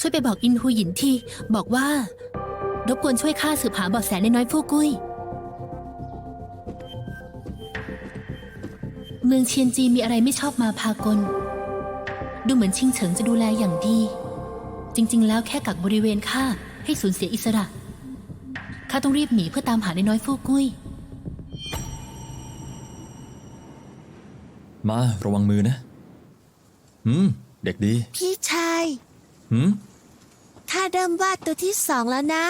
ช่วยไปบอกอินฮูหยินที บอกว่า รบกวนช่วยข้าสืบหาเบาะแสในน้อยฟูกุ้ย เมืองเชียนจีมีอะไรไม่ชอบมาพากล ดูเหมือนชิงเฉิงจะดูแลอย่างดี จริง ๆ แล้วแค่กักบริเวณข้าให้สูญเสียอิสระ ข้าต้องรีบหนีเพื่อตามหาในน้อยฟูกุ้ย มาระวังมือนะ อืม เด็กดี พี่ชาย หืม ข้าเริ่มวาดตัวที่สองแล้วนะ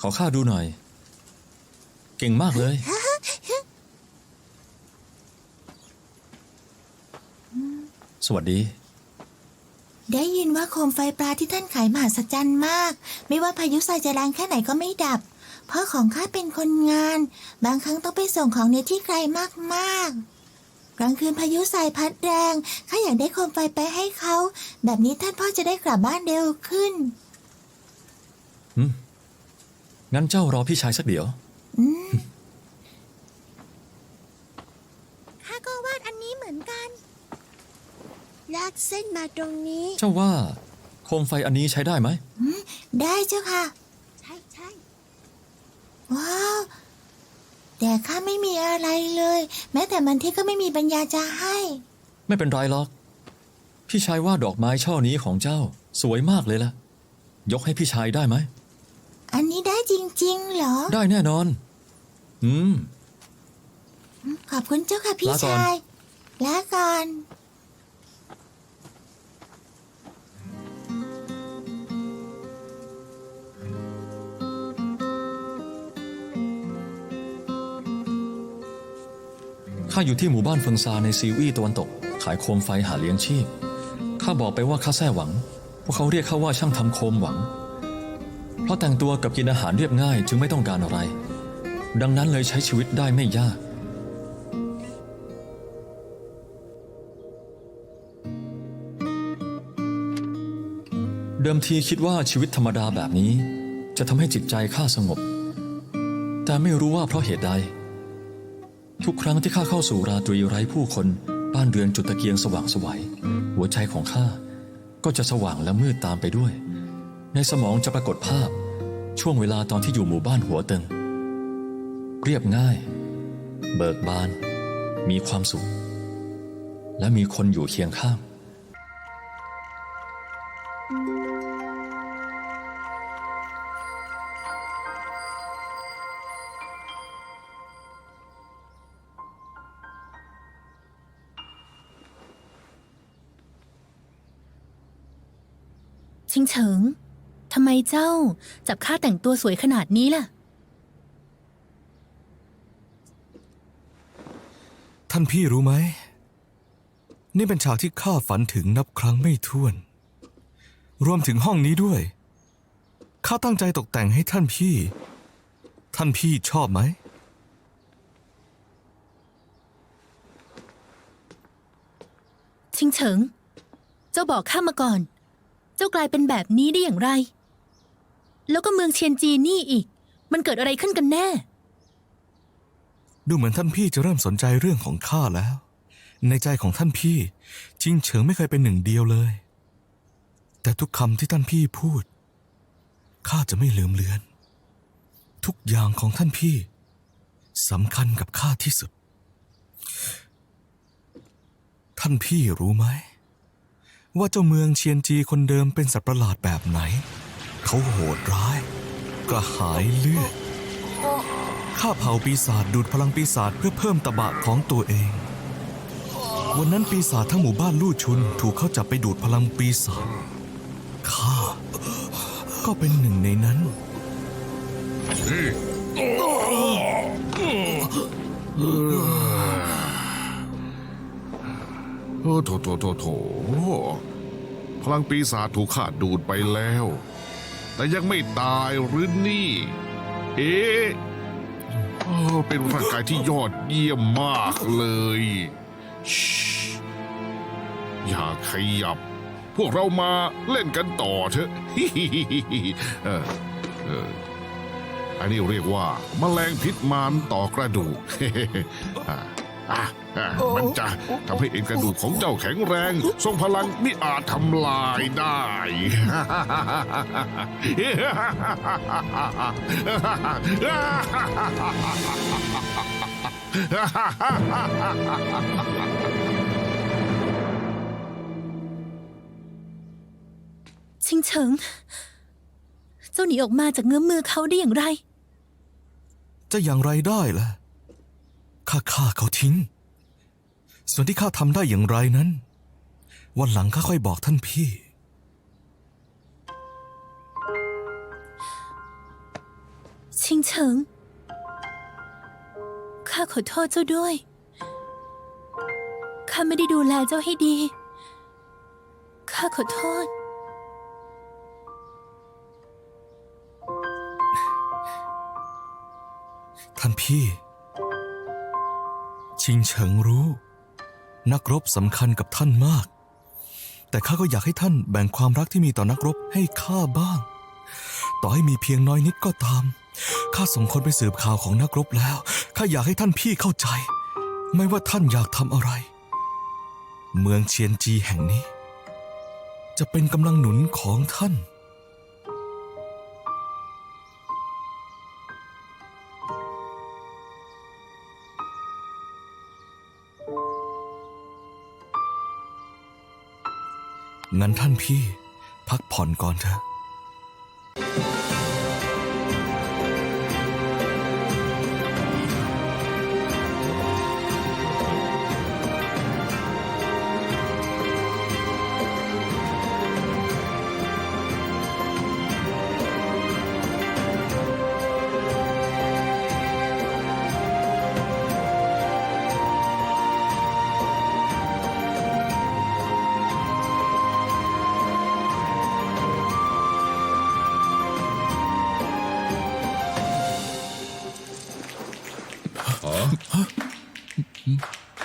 ขอข้าดูหน่อย เก่งมากเลย สวัสดี ได้ยินว่าโคมไฟปลาที่ท่านขายมหัศจรรย์มาก ไม่ว่าพายุทรายจะแรงแค่ไหนก็ไม่ดับ เพราะของข้าเป็นคนงาน บางครั้งต้องไปส่งของในที่ไกลมากๆ กลางคืนพายุทรายพัดแรงข้าอยากได้โคมไฟไปให้เขา แบบนี้ท่านพ่อจะได้กลับบ้านเร็วขึ้น งั้นเจ้ารอพี่ชายสักเดี๋ยว ข้าก็วาดอันนี้เหมือนกัน ลากเส้นมาตรงนี้ เจ้าว่า โคมไฟอันนี้ใช้ได้ไหม ได้เจ้าค่ะ ใช่ใช่ว้าว แต่ข้าไม่มีอะไรเลย แม้แต่มันที่ก็ไม่มีปัญญาจะให้ ไม่เป็นไรหรอก พี่ชายว่าดอกไม้ช่อนี้ของเจ้า สวยมากเลยล่ะ ยกให้พี่ชายได้ไหม อันนี้ได้จริง ๆ เหรอ ได้แน่นอน อืม ขอบคุณเจ้าค่ะพี่ลาก่อน ชายลาก่อน ข้าอยู่ที่หมู่บ้านเฟิงซาในซีวีตะวันตก ขายโคมไฟหาเลี้ยงชีพ ข้าบอกไปว่าข้าแท้หวัง พวกเขาเรียกข้าว่าช่างทำโคมหวัง เพราะแต่งตัวกับกินอาหารเรียบง่ายจึงไม่ต้องการอะไร ดังนั้นเลยใช้ชีวิตได้ไม่ยากเดิมทีคิดว่าชีวิตธรรมดาแบบนี้ จะทำให้จิตใจข้าสงบ แต่ไม่รู้ว่าเพราะเหตุใด ทุกครั้งที่ข้าเข้าสู่ราตรีไร้ผู้คน บ้านเรือนจุดตะเกียงสว่างสวัยหัวใจของข้าก็จะสว่างและมืดตามไปด้วย ในสมองจะปรากฏภาพ ช่วงเวลาตอนที่อยู่หมู่บ้านหัวเตึงเรียบง่าย เบิกบาน มีความสุข และมีคนอยู่เคียงข้าง เจ้า จับข้าแต่งตัวสวยขนาดนี้ล่ะ ท่านพี่รู้ไหม นี่เป็นฉากที่ข้าฝันถึงนับครั้งไม่ถ้วน รวมถึงห้องนี้ด้วย ข้าตั้งใจตกแต่งให้ท่านพี่ ท่านพี่ชอบไหม ชิงเฉิง เจ้าบอกข้ามาก่อน เจ้ากลายเป็นแบบนี้ได้อย่างไร แล้วก็เมืองเชียนจีนี่อีก มันเกิดอะไรขึ้นกันแน่ ดูเหมือนท่านพี่จะเริ่มสนใจเรื่องของข้าแล้ว ในใจของท่านพี่จิงเฉิงไม่เคยเป็นหนึ่งเดียวเลย แต่ทุกคำที่ท่านพี่พูดข้าจะไม่ลืมเลือน ทุกอย่างของท่านพี่สำคัญกับข้าที่สุด ท่านพี่รู้ไหม ว่าเจ้าเมืองเชียนจีคนเดิมเป็นสัตว์ประหลาดแบบไหน เขาโหดร้าย กระหายเลือดข้าเผาปีศาจดูดพลังปีศาจเพื่อเพิ่มตะบะของตัวเอง วันนั้นปีศาจทั้งหมู่บ้านลู่ชุน ถูกเขาจับไปดูดพลังปีศาจข้าก็เป็นหนึ่งในนั้น โอ้โถโถโถโถพลังปีศาจถูกข้าดูดไปแล้ว แต่ยังไม่ตายหรือนี่ เอ๊ะโอ้เป็นร่างกายที่ยอดเยี่ยมมากเลยชิอย่าขยับ พวกเรามาเล่นกันต่อเถอะเออเอออันนี้เรียกว่าแมลงพิษมารต่อกระดูกอะ อะอะมันจะทำให้เอ็นกระดูกของเจ้าแข็งแรง ทรงพลังมิอาจทำลายได้ ชิงเฉิง เจ้าหนีออกมาจากเงื้อมมือเขาได้อย่างไร จะอย่างไรได้ล่ะ ข้าฆ่าเขาทิ้ง ส่วนที่ข้าทำได้อย่างไรนั้น วันหลังข้าค่อยบอกท่านพี่ ชิงเฉิง ข้าขอโทษเจ้าด้วย ข้าไม่ได้ดูแลเจ้าให้ดี ข้าขอโทษ ท่านพี่ ชิงเฉิงรู้ นักรบสำคัญกับท่านมาก แต่ข้าก็อยากให้ท่านแบ่งความรักที่มีต่อนักรบให้ข้าบ้าง ต่อให้มีเพียงน้อยนิดก็ตาม ข้าส่งคนไปสืบข่าวของนักรบแล้ว ข้าอยากให้ท่านพี่เข้าใจ ไม่ว่าท่านอยากทำอะไร เมืองเชียนจีแห่งนี้ จะเป็นกำลังหนุนของท่าน งั้นท่านพี่ พักผ่อนก่อนเถอะ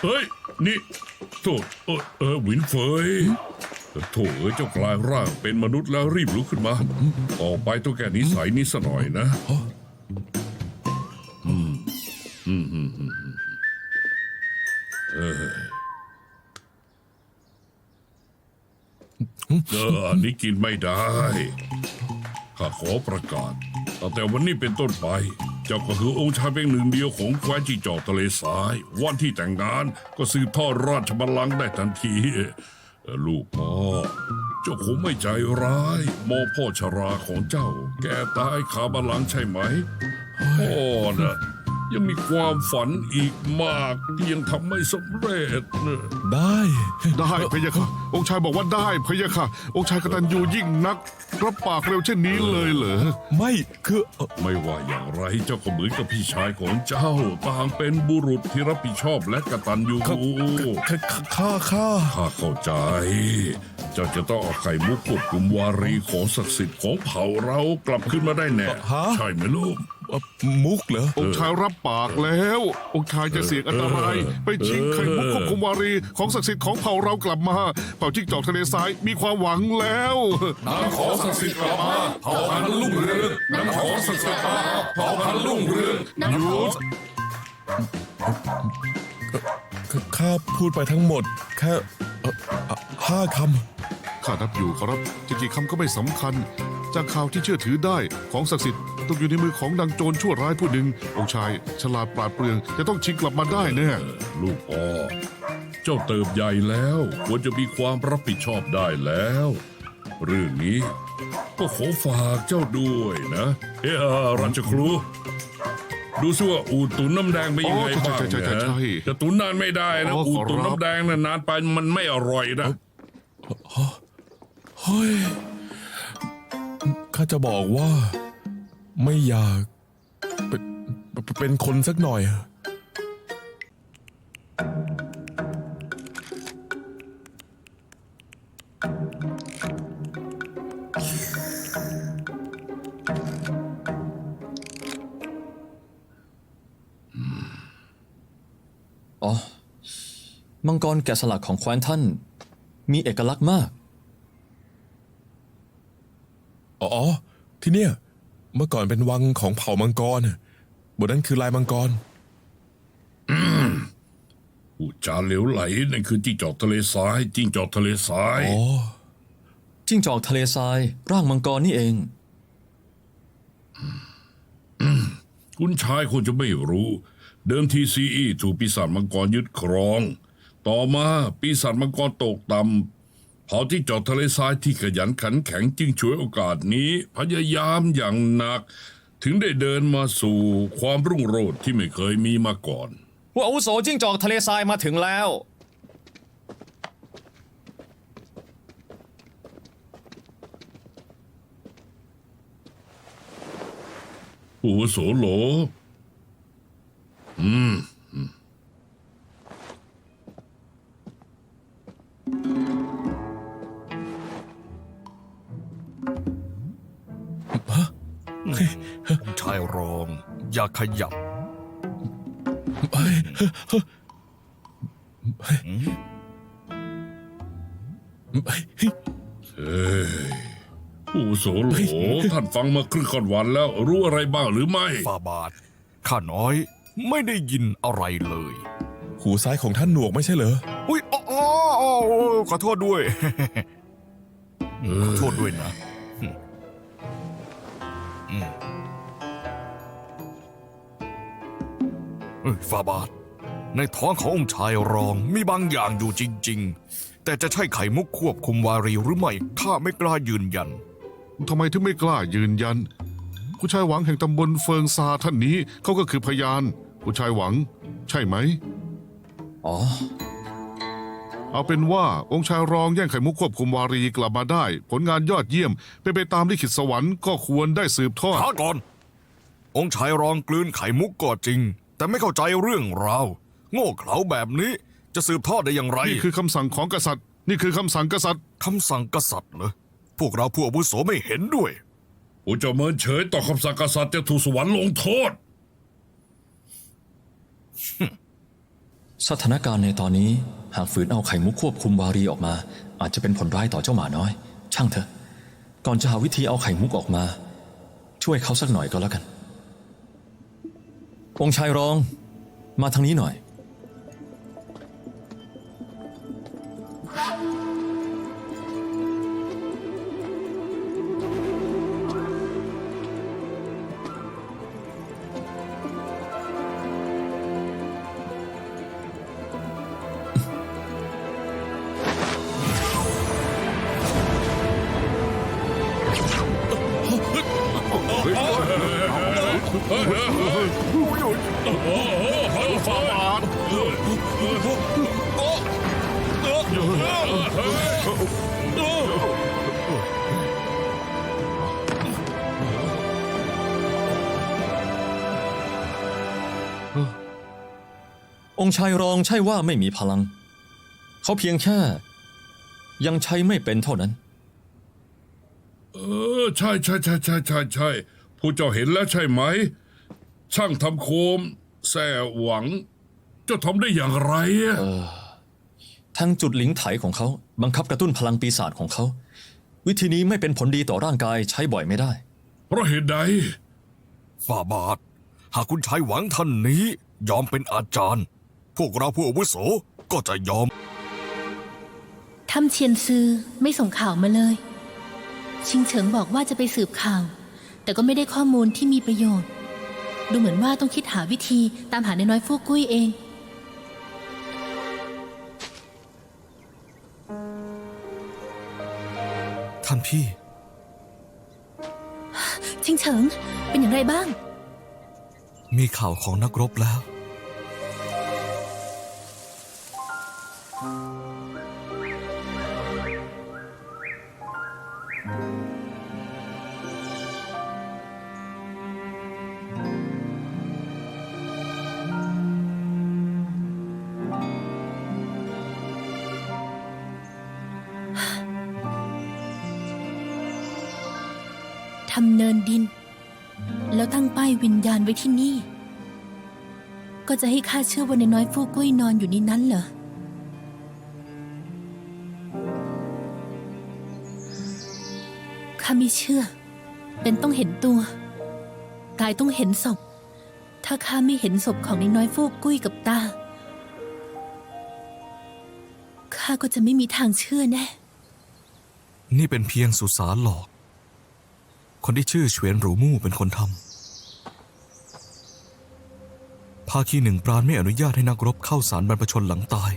เฮ้ย นี่โถเออเออหวินเฟยโถเอ้ยเจ้ากลายร่างเป็นมนุษย์แล้วรีบลุกขึ้นมา ออกไปต้องแก้นิสัยนี้ซะหน่อยนะอืมอืมอืมอืมเออเอออันนี้กินไม่ได้ ข้าขอประกาศตั้งแต่วันนี้เป็นต้นไป เจ้าก็คือองค์ชายเพียงหนึ่งเดียวของแคว้นจีจอกทะเลทราย วันที่แต่งงานก็สืบทอดราชบัลลังก์ได้ทันทีลูกพ่อ เจ้าคงไม่ใจร้ายมองพ่อชราของเจ้า แกตายคาบัลลังก์ใช่ไหมพ่อน่ะ ยังมีความฝันอีกมากที่ยังทำไม่สำเร็จนะได้ ได้พะยะค่ะ องค์ชายบอกว่าได้พะยะค่ะ องค์ชายกตัญญูยิ่งนัก รับปากเร็วเช่นนี้เลยเหรอ ไม่คือเอ่อไม่ว่าอย่างไรเจ้าก็เหมือนกับพี่ชายของเจ้า ต่างเป็นบุรุษที่รับผิดชอบและกตัญญู ข้าข้าข้าข้าเข้าใจ เจ้าจะต้องเอาไข่มุกควบคุมวารีของศักดิ์สิทธิ์ของเผ่าเรากลับขึ้นมาได้แน่ฮะใช่ไหมลูก เอ่อมุกเหรอ องค์ชายรับปากแล้ว องค์ชายจะเสี่ยงอันตรายเออไปชิงไข่มุกควบคุมวารี ของศักดิ์สิทธิ์ของเผ่าเรากลับมา เผ่าจิ้งจอกทะเลทรายมีความหวังแล้วน้ำของศักดิ์สิทธิ์กลับมาเผ่าพันธุ์ลุ่งเรืองน้ำของศักดิ์สิทธิ์กลับมาเผ่าพันธุ์ลุ่งเรืองหยุดข้าพูดไปทั้งหมด แค่เอ่อเอ่อห้าคข้านับอยู่ครับจะกี่คำก็ไม่สำคัญ จากข่าวที่เชื่อถือได้ของศักดิ์สิทธิ์ ตกอยู่ในมือของนางโจรชั่วร้ายผู้หนึ่งองค์ชายฉลาดปราดเปรื่องจะต้องชิงกลับมาได้แน่ลูกพ่อเจ้าเติบใหญ่แล้ว ควรจะมีความรับผิดชอบได้แล้ว เรื่องนี้ก็ขอฝากเจ้าด้วยนะเอ้อรัชครูดูซิว่าอูตุนน้ำแดงเป็นยังไงอ๋อใช่บ้างใช่ใช่ใช่นะใช่จะตุนนานไม่ได้นะอ๋ออูขอรับตุนน้ำแดงน่ะนานไปมันไม่อร่อยนะเฮ้ยข้าจะบอกว่า ไม่อยาก เป็นเป็นคนสักหน่อยอะอ๋อ มังกรแกะสลักของแคว้นท่าน มีเอกลักษณ์มาก อ๋อ ที่เนี่ย เมื่อก่อนเป็นวังของเผ่ามังกรน่ะบนนั้นคือลายมังกรพูดจาเหลวไหลนั่นคือจิ้งจอกทะเลทรายจิ้งจอกทะเลทรายอ๋อจิ้งจอกทะเลทราย ร่างมังกรนี่เองคุณชายคงจะไม่รู้ เดิมทีซีอีถูกปีศาจมังกรยึดครอง ต่อมาปีศาจมังกรตกต่ำ เผาที่จอดทะเลทรายที่ขยันขันแข็งจึงช่วยโอกาสนี้พยายามอย่างหนัก ถึงได้เดินมาสู่ความรุ่งโรจน์ที่ไม่เคยมีมาก่อนว่าอาวุโสจิ้งจอกทะเลทรายมาถึงแล้ว ผู้อาวุโสโหลช องอย่าขยับผู้อาวุโสโหลท่านฟังมาครึ่งค่อนวันแล้ว รู้อะไรบ้างหรือไม่ ฟาบาทข้าน้อยไม่ได้ยินอะไรเลย หูซ้ายของท่านหนวกไม่ใช่เหรอ อุ้ยอ๋ออ๋ออ๋อขอโทษด้วย ขอโทษด้วยนะ เอ้ยฟาบาท ในท้องขององค์ชายรองมีบางอย่างอยู่จริง ๆ แต่จะใช่ไข่มุกควบคุมวารีหรือไม่ข้าไม่กล้ายืนยัน ทำไมถึงไม่กล้ายืนยัน ผู้ชายหวังแห่งตำบลเฟิงซาท่านนี้เขาก็คือพยาน ผู้ชายหวัง ใช่ไหม อ๋อ เอาเป็นว่าองค์ชายรองแย่งไข่มุกควบคุมวารีกลับมาได้ ผลงานยอดเยี่ยมเป็นไปตามลิขิตสวรรค์ก็ควรได้สืบทอด ช้าก่อน องค์ชายรองกลืนไข่มุกก็จริง แต่ไม่เข้าใจเรื่องราวโง่เขลาแบบนี้จะสืบทอดได้อย่างไรนี่คือคำสั่งของกษัตริย์ นี่คือคำสั่งกษัตริย์คำสั่งกษัตริย์เหรอพวกเราผู้อาวุโสไม่เห็นด้วยผู้เจ้าเมินเฉยต่อคำสั่งกษัตริย์จะถูกสวรรค์ลงโทษ สถานการณ์ในตอนนี้หากฝืนเอาไข่มุกควบคุมวารีออกมา อาจจะเป็นผลร้ายต่อเจ้าหมาน้อย ช่างเถอะ ก่อนจะหาวิธีเอาไข่มุกออกมา ช่วยเขาสักหน่อยก็แล้วกัน องค์ชายรอง มาทางนี้หน่อย องค์ชายรองใช่ว่าไม่มีพลัง เขาเพียงแค่ ยังใช้ไม่เป็นเท่านั้น เออ ใช่ใช่ใช่ใช่ใช่ใช่ผู้เจ้าเห็นแล้วใช่ไหม ช่างทำโคมแส่หวัง เจ้าทำได้อย่างไรอะทางจุดหลิงไถของเขา บังคับกระตุ้นพลังปีศาจของเขา วิธีนี้ไม่เป็นผลดีต่อร่างกายใช้บ่อยไม่ได้ เพราะเหตุใด ฝ่าบาท หากคุณชายหวังท่านนี้ยอมเป็นอาจารย์ พวกเราผู้อาวุโสก็จะยอมถ้ำเชียนซือไม่ส่งข่าวมาเลย ชิงเฉิงบอกว่าจะไปสืบข่าว แต่ก็ไม่ได้ข้อมูลที่มีประโยชน์ ดูเหมือนว่าต้องคิดหาวิธีตามหาในน้อยฟูกกุ้ยเอง ท่านพี่ ชิงเฉิงเป็นอย่างไรบ้าง มีข่าวของนักรบแล้ว ทำเนินดิน แล้วตั้งป้ายวิญญาณไว้ที่นี่ ก็จะให้ข้าเชื่อว่าในน้อยฟูกุ้ยนอนอยู่ในนั้นเหรอ ข้าไม่เชื่อ เป็นต้องเห็นตัวกายต้องเห็นศพ ถ้าข้าไม่เห็นศพของในน้อยฟูกกุ้ยกับตา ข้าก็จะไม่มีทางเชื่อแน่นี่เป็นเพียงสุสานหลอก คนที่ชื่อเฉวียนหรูมู่เป็นคนทำ ภาคีหนึ่งปราณไม่อนุญาตให้นักรบเข้าสารบรรพชนหลังตาย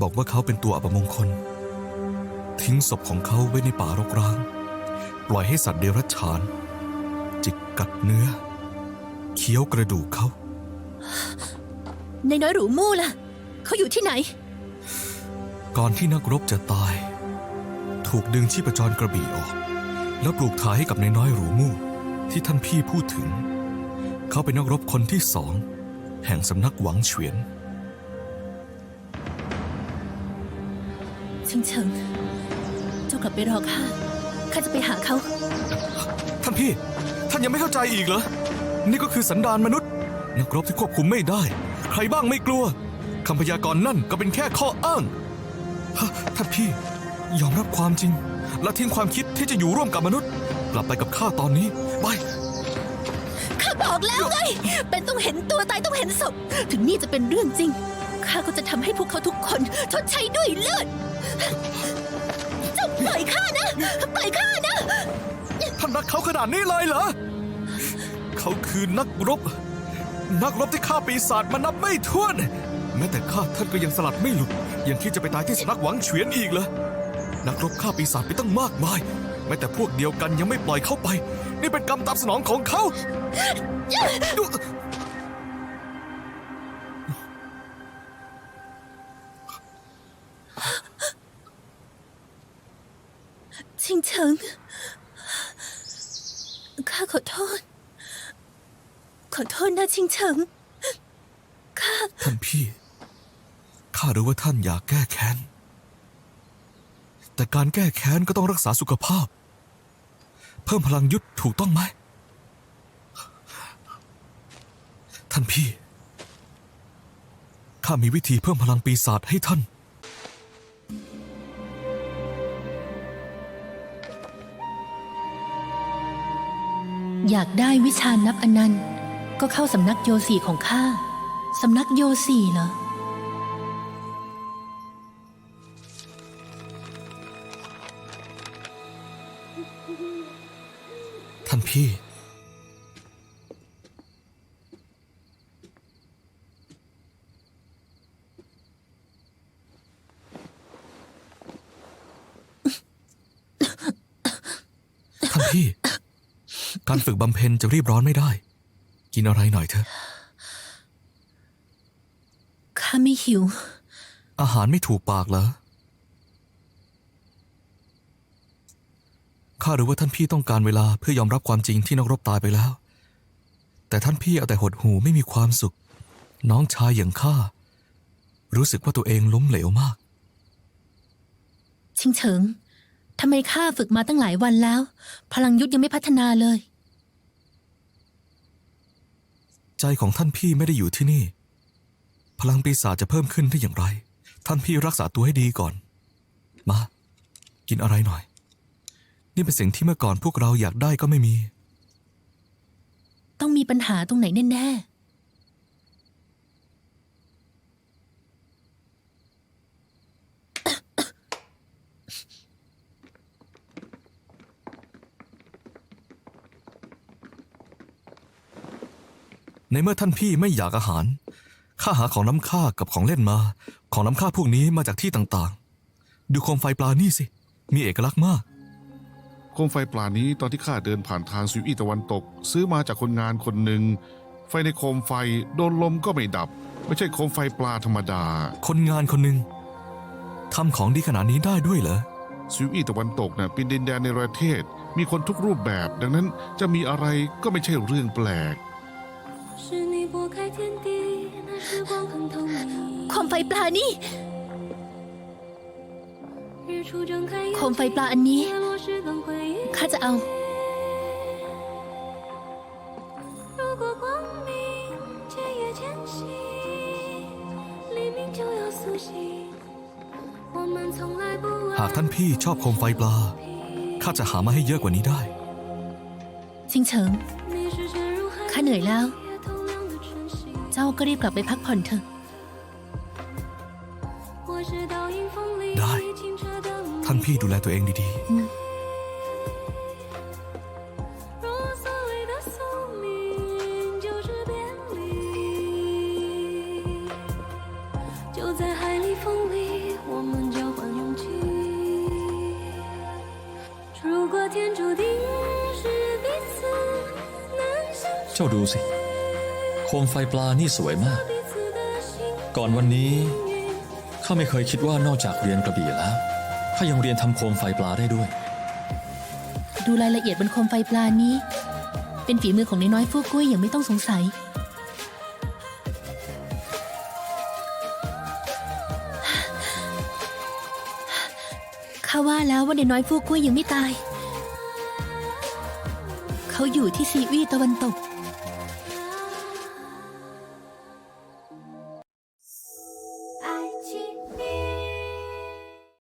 บอกว่าเขาเป็นตัวอัปมงคล ทิ้งศพของเขาไว้ในป่ารกร้าง ปล่อยให้สัตว์เดรัจฉาน จิกกัดเนื้อ เคี้ยวกระดูกเขาในน้อยหรูมู่ล่ะ เขาอยู่ที่ไหน ก่อนที่นักรบจะตาย ถูกดึงชีพจรกระบี่ออก แล้วปลูกถ่ายให้กับนายน้อยหรูมู่ที่ท่านพี่พูดถึง เขาเป็นนักรบคนที่สอง แห่งสำนักหวังเฉวียนชิงเฉิงเจ้ากลับไปรอข้า ข้าจะไปหาเขา ท่านพี่ ท่านยังไม่เข้าใจอีกเหรอ นี่ก็คือสันดานมนุษย์ นักรบที่ควบคุมไม่ได้ ใครบ้างไม่กลัวคำพยากรณ์นั่นก็เป็นแค่ข้ออ้างฮะท่านพี่ ยอมรับความจริง และทิ้งความคิดที่จะอยู่ร่วมกับมนุษย์ กลับไปกับข้าตอนนี้ ไปข้าบอก แล้วไง เป็นต้องเห็นตัวตายต้องเห็นศพ ถึงนี่จะเป็นเรื่องจริง ข้าก็จะทำให้พวกเขาทุกคนชดใช้ด้วยเลือด เจ้าปล่อยข้านะ ปล่อยข้านะ ท่านรักเขาขนาดนี้เลยเหรอ เขาคือนักรบ นักรบที่ฆ่าปีศาจมานับไม่ถ้วน แม้แต่ข้าท่านก็ยังสลัดไม่หลุด ยังคิดจะไปตายที่สำนักหวังเฉียนอีกเหรอ นักรบฆ่าปีศาจไปตั้งมากมาย ม้แต่พวกเดียวกันยังไม่ปล่อยเขาไป นี่เป็นกรรมตามสนองของเขา ชิงเฉิง ข้าขอโทษ ขอโทษนะชิงเฉิง ข้า ท่านพี่ ข้ารู้ว่าท่านอยากแก้แค้น แต่การแก้แค้นก็ต้องรักษาสุขภาพ เพิ่มพลังยุทธถูกต้องไหม ท่านพี่ ข้ามีวิธีเพิ่มพลังปีศาจให้ท่าน อยากได้วิชานับอนันต์ ก็เข้าสำนักโยสีของข้า สำนักโยสีเหรอ พี่ ท่านพี่ การฝึกบำเพ็ญจะรีบร้อนไม่ได้ กินอะไรหน่อยเถอะ ข้าไม่หิว อาหารไม่ถูกปากเหรอ ข้ารู้ว่าท่านพี่ต้องการเวลาเพื่อยอมรับความจริงที่นักรบตายไปแล้ว แต่ท่านพี่เอาแต่หดหูไม่มีความสุข น้องชายอย่างข้ารู้สึกว่าตัวเองล้มเหลวมาก ชิงเฉิงทำไมข้าฝึกมาตั้งหลายวันแล้ว พลังยุทธยังไม่พัฒนาเลย ใจของท่านพี่ไม่ได้อยู่ที่นี่ พลังปีศาจจะเพิ่มขึ้นได้อย่างไร ท่านพี่รักษาตัวให้ดีก่อน มา กินอะไรหน่อย นี่เป็นสิ่งที่เมื่อก่อนพวกเราอยากได้ก็ไม่มี ต้องมีปัญหาตรงไหนแน่ๆในเมื่อท่านพี่ไม่อยากอาหาร ข้าหาของน้ำค่ากับของเล่นมา ของน้ำค่าพวกนี้มาจากที่ต่างๆ ดูโคมไฟปลานี่สิ มีเอกลักษณ์มาก โคมไฟปลานี้ตอนที่ข้าเดินผ่านทางซิวอีตะวันตก ซื้อมาจากคนงานคนหนึ่ง ไฟในโคมไฟโดนลมก็ไม่ดับ ไม่ใช่โคมไฟปลาธรรมดา คนงานคนหนึ่งทำของดีขนาดนี้ได้ด้วยเหรอซิวอีตะวันตกนะ่ะเป็นดินแดนในประเทศ มีคนทุกรูปแบบ ดังนั้นจะมีอะไรก็ไม่ใช่เรื่องแปลกควมไฟปลานี่โคมไฟปลาอันนี้ ข้าจะเอา หากท่านพี่ชอบโคมไฟปลา ข้าจะหามาให้เยอะกว่านี้ได้ ชิงเฉิง ข้าเหนื่อยแล้ว เจ้าก็รีบกลับไปพักผ่อนเถอะ ได้ ท่านพี่ดูแลตัวเองดีๆ้าดูสิ โคมไฟปลานี่สวยมาก ก่อนวันนี้ข้าไม่เคยคิดว่านอกจากเรียนกระบี่แล้วข้ายังเรียนทำโคมไฟปลาได้ด้วย ดูรายละเอียดบนโคมไฟปลานี้ เป็นฝีมือของนายน้อยฟูกุ้ยอย่างไม่ต้องสงสัย ข้าว่าแล้วว่าเนายน้อยฟูกกุ้ยยังไม่ตาย เขาอยู่ที่ซีวีตะวันตก